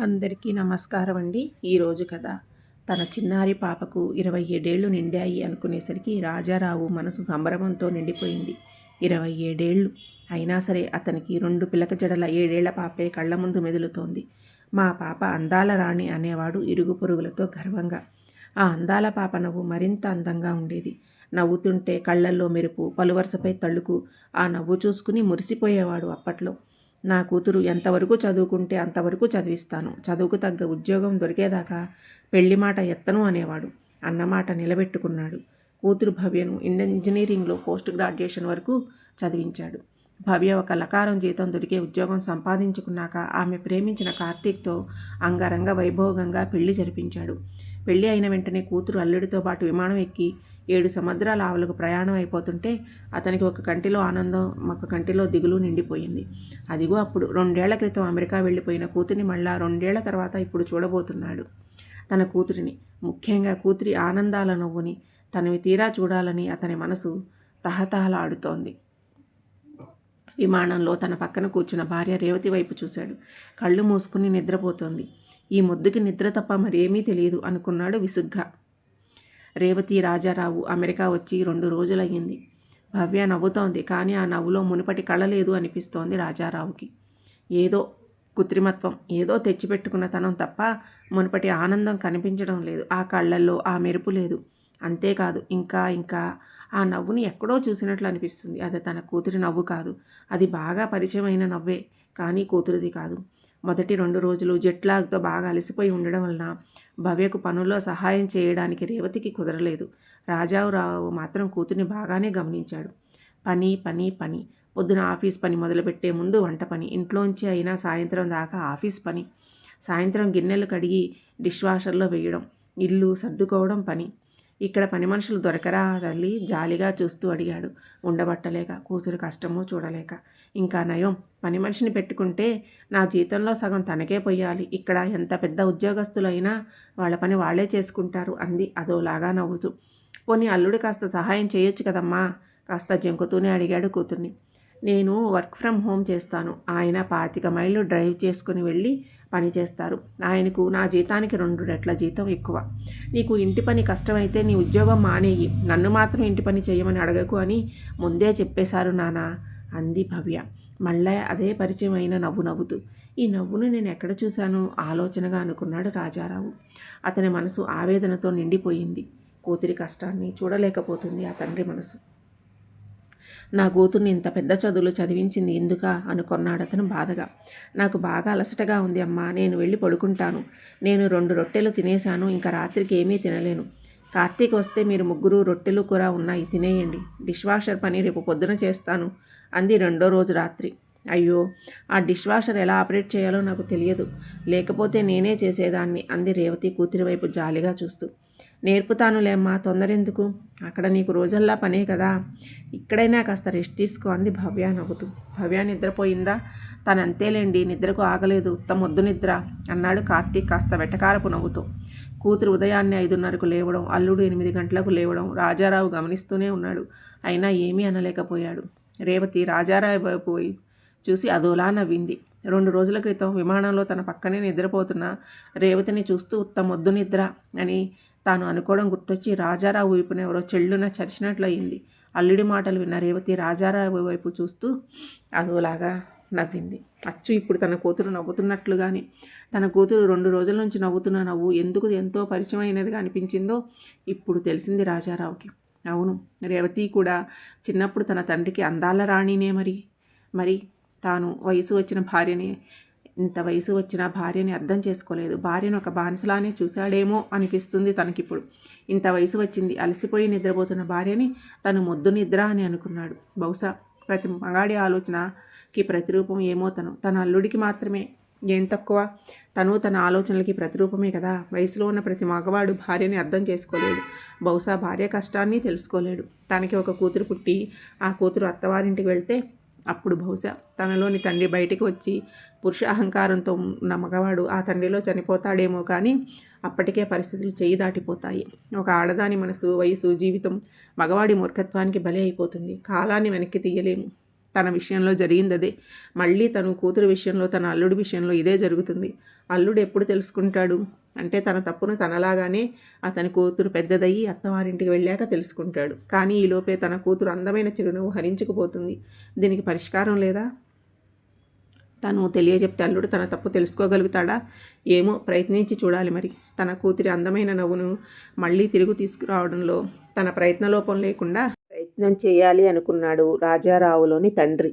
అందరికీ నమస్కారం అండి ఈరోజు కథ. తన చిన్నారి పాపకు ఇరవై ఏడేళ్ళు నిండాయి అనుకునేసరికి రాజారావు మనసు సంభ్రమంతో నిండిపోయింది. ఇరవై ఏడేళ్ళు. అయినా సరే అతనికి రెండు పిలక జడల ఏడేళ్ళ పాపే కళ్ళ ముందు మెదులుతోంది. మా పాప అందాల రాణి అనేవాడు ఇరుగు పొరుగులతో గర్వంగా. ఆ అందాల పాప నవ్వు మరింత అందంగా ఉండేది. నవ్వుతుంటే కళ్ళల్లో మెరుపు పలువరుసపై తళ్ళుకు ఆ నవ్వు చూసుకుని మురిసిపోయేవాడు అప్పట్లో. నా కూతురు ఎంతవరకు చదువుకుంటే అంతవరకు చదివిస్తాను. చదువుకు తగ్గ ఉద్యోగం దొరికేదాకా పెళ్ళి మాట ఎత్తను అనేవాడు. అన్నమాట నిలబెట్టుకున్నాడు. కూతురు భవ్యను ఇంజనీరింగ్లో పోస్ట్ గ్రాడ్యుయేషన్ వరకు చదివించాడు. భవ్య ఒక లకారం జీతం దొరికే ఉద్యోగం సంపాదించుకున్నాక ఆమె ప్రేమించిన కార్తీక్తో అంగరంగ వైభోగంగా పెళ్ళి జరిపించాడు. పెళ్ళి అయిన వెంటనే కూతురు అల్లుడితో పాటు విమానం ఎక్కి ఏడు సముద్రాల ఆవులకు ప్రయాణం అయిపోతుంటే అతనికి ఒక కంటిలో ఆనందం ఒక కంటిలో దిగులు నిండిపోయింది. అదిగో అప్పుడు రెండేళ్ళ క్రితం అమెరికా వెళ్ళిపోయిన కూతురిని మళ్ళా రెండేళ్ళ తర్వాత ఇప్పుడు చూడబోతున్నాడు. తన కూతురిని ముఖ్యంగా కూతురి ఆనందాల నవ్వుని తనవి తీరా చూడాలని అతని మనసు తహతహలాడుతోంది. విమానంలో తన పక్కన కూర్చున్న భార్య రేవతి వైపు చూశాడు. కళ్ళు మూసుకుని నిద్రపోతోంది. ఈ ముద్దుకి నిద్ర తప్ప మరేమీ తెలియదు అనుకున్నాడు విసుగ్గా. రేవతి రాజారావు అమెరికా వచ్చి రెండు రోజులయ్యింది. భవ్య నవ్వుతోంది. కానీ ఆ నవ్వులో మునుపటి కళ లేదు అనిపిస్తోంది రాజారావుకి. ఏదో కృత్రిమత్వం ఏదో తెచ్చిపెట్టుకున్న తనం తప్ప మునుపటి ఆనందం కనిపించడం లేదు. ఆ కళ్ళల్లో ఆ మెరుపు లేదు. అంతేకాదు ఇంకా ఇంకా ఆ నవ్వుని ఎక్కడో చూసినట్లు అనిపిస్తుంది. అది తన కూతురి నవ్వు కాదు. అది బాగా పరిచయమైన నవ్వే. కానీ కూతురిది కాదు. మొదటి రెండు రోజులు జెట్లాగ్తో బాగా అలసిపోయి ఉండడం వలన భవ్యకు పనుల్లో సహాయం చేయడానికి రేవతికి కుదరలేదు. రాజావురావు మాత్రం కూతుర్ని బాగానే గమనించాడు. పని పని పని. పొద్దున ఆఫీస్ పని మొదలుపెట్టే ముందు వంట పని. ఇంట్లోంచి అయినా సాయంత్రం దాకా ఆఫీస్ పని. సాయంత్రం గిన్నెలు కడిగి డిష్ వాషర్లో వేయడం. ఇల్లు సర్దుకోవడం పని. ఇక్కడ పని మనుషులు దొరకరా తల్లి? జాలిగా చూస్తూ అడిగాడు. ఉండబట్టలేక కూతురు కష్టమో చూడలేక. ఇంకా నయం పని మనిషిని పెట్టుకుంటే నా జీతంలో సగం తనకే పొయ్యాలి. ఇక్కడ ఎంత పెద్ద ఉద్యోగస్తులైనా వాళ్ళ పని వాళ్ళే చేసుకుంటారు అంది. అదోలాగా నవ్వుతూ. పోనీ అల్లుడు కాస్త సహాయం చేయొచ్చు కదమ్మా? కాస్త జంకుతూనే అడిగాడు కూతుర్ని. నేను వర్క్ ఫ్రమ్ హోమ్ చేస్తాను. ఆయన పాతిక మైళ్ళు డ్రైవ్ చేసుకుని వెళ్ళి పని చేస్తారు. ఆయనకు నా జీతానికి రెండు రెట్ల జీతం ఎక్కువ. నీకు ఇంటి పని కష్టమైతే నీ ఉద్యోగం మానేయి. నన్ను మాత్రం ఇంటి పని చేయమని అడగకు అని ముందే చెప్పేశారు నానా అంది భవ్య. మళ్ళా అదే పరిచయం అయిన నవ్వు నవ్వుతూ. ఈ నవ్వును నేను ఎక్కడ చూశాను? ఆలోచనగా అనుకున్నాడు రాజారావు. అతని మనసు ఆవేదనతో నిండిపోయింది. కూతురి కష్టాన్ని చూడలేకపోతుంది ఆ తండ్రి మనసు. నా కూతుర్ని ఇంత పెద్ద చదువులు చదివించింది ఎందుక అనుకున్నాడు అతను బాధగా. నాకు బాగా అలసటగా ఉంది అమ్మా నేను వెళ్ళి పడుకుంటాను. నేను రెండు రొట్టెలు తినేశాను ఇంకా రాత్రికి ఏమీ తినలేను. కార్తీక్ వస్తే మీరు ముగ్గురు రొట్టెలు కూర ఉన్నాయి తినేయండి. డిష్ వాషర్ పని రేపు పొద్దున చేస్తాను అంది రెండో రోజు రాత్రి. అయ్యో ఆ డిష్ వాషర్ ఎలా ఆపరేట్ చేయాలో నాకు తెలియదు. లేకపోతే నేనే చేసేదాన్ని అంది రేవతి కూతురి వైపు జాలిగా చూస్తూ. నేర్పుతానులేమ్మా తొందరెందుకు? అక్కడ నీకు రోజల్లా పనే కదా. ఇక్కడైనా కాస్త రెస్ట్ తీసుకో అంది భవ్య నవ్వుతూ. భవ్య నిద్రపోయిందా? తను అంతేలేండి నిద్రకు ఆగలేదు. తమొద్దు నిద్ర అన్నాడు కార్తీక్ కాస్త వెటకారపు నవ్వుతూ. కూతురు ఉదయాన్నే ఐదున్నరకు లేవడం అల్లుడు ఎనిమిది గంటలకు లేవడం రాజారావు గమనిస్తూనే ఉన్నాడు. అయినా ఏమీ అనలేకపోయాడు. రేవతి రాజారావు వైపు చూసి అదోలా నవ్వింది. రెండు రోజుల క్రితం విమానంలో తన పక్కనే నిద్రపోతున్న రేవతిని చూస్తూ ఉత్తమొద్దు నిద్ర అని తాను అనుకోవడం గుర్తొచ్చి రాజారావు వైపున ఎవరో చెల్లున చరిచినట్లయింది. అల్లుడి మాటలు విన్న రేవతి రాజారావు వైపు చూస్తూ అదోలాగా నవ్వింది. అచ్చు ఇప్పుడు తన కూతురు నవ్వుతున్నట్లుగానే. తన కూతురు రెండు రోజుల నుంచి నవ్వుతున్న నవ్వు ఎందుకు ఎంతో పరిచయమైనదిగా అనిపించిందో ఇప్పుడు తెలిసింది రాజారావుకి. అవును రేవతి కూడా చిన్నప్పుడు తన తండ్రికి అందాల రాణినే మరి. మరి తాను వయసు వచ్చిన భార్యని. ఇంత వయసు వచ్చిన భార్యని అర్థం చేసుకోలేదు. భార్యను ఒక బానిసలానే చూశాడేమో అనిపిస్తుంది తనకిప్పుడు. ఇంత వయసు వచ్చింది అలసిపోయి నిద్రపోతున్న భార్యని తను మొద్దు నిద్ర అని అనుకున్నాడు. బహుశా ప్రతి మగాడి ఆలోచనకి ప్రతిరూపం ఏమో తను. తన అల్లుడికి మాత్రమే ఏం తక్కువ? తను తన ఆలోచనలకి ప్రతిరూపమే కదా. వయసులో ఉన్న ప్రతి మగవాడు భార్యని అర్థం చేసుకోలేడు. బహుశా భార్య కష్టాన్ని తెలుసుకోలేడు. తనకి ఒక కూతురు పుట్టి ఆ కూతురు అత్తవారింటికి వెళ్తే అప్పుడు బహుశా తనలోని తండ్రి బయటికి వచ్చి పురుష అహంకారంతో ఉన్న మగవాడు ఆ తండ్రిలో చనిపోతాడేమో కానీ అప్పటికే పరిస్థితులు చేయి దాటిపోతాయి. ఒక ఆడదాని మనసు వయసు జీవితం మగవాడి మూర్ఖత్వానికి బలి అయిపోతుంది. కాలాన్ని వెనక్కి తీయలేము. తన విషయంలో జరిగిందదే మళ్ళీ తను కూతురు విషయంలో తన అల్లుడి విషయంలో ఇదే జరుగుతుంది. అల్లుడు ఎప్పుడు తెలుసుకుంటాడు? అంటే తన తప్పును తనలాగానే అతని కూతురు పెద్దదయ్యి అత్తవారింటికి వెళ్ళాక తెలుసుకుంటాడు. కానీ ఈలోపే తన కూతురు అందమైన చిరునవ్వు హరించుకుపోతుంది. దీనికి పరిష్కారం లేదా? తను తెలియజెప్తే అల్లుడు తన తప్పు తెలుసుకోగలుగుతాడా? ఏమో ప్రయత్నించి చూడాలి మరి. తన కూతురి అందమైన నవ్వును మళ్ళీ తిరుగు తీసుకురావడంలో తన ప్రయత్నలోపం లేకుండా ప్రయత్నం చేయాలి అనుకున్నాడు రాజారావులోని తండ్రి.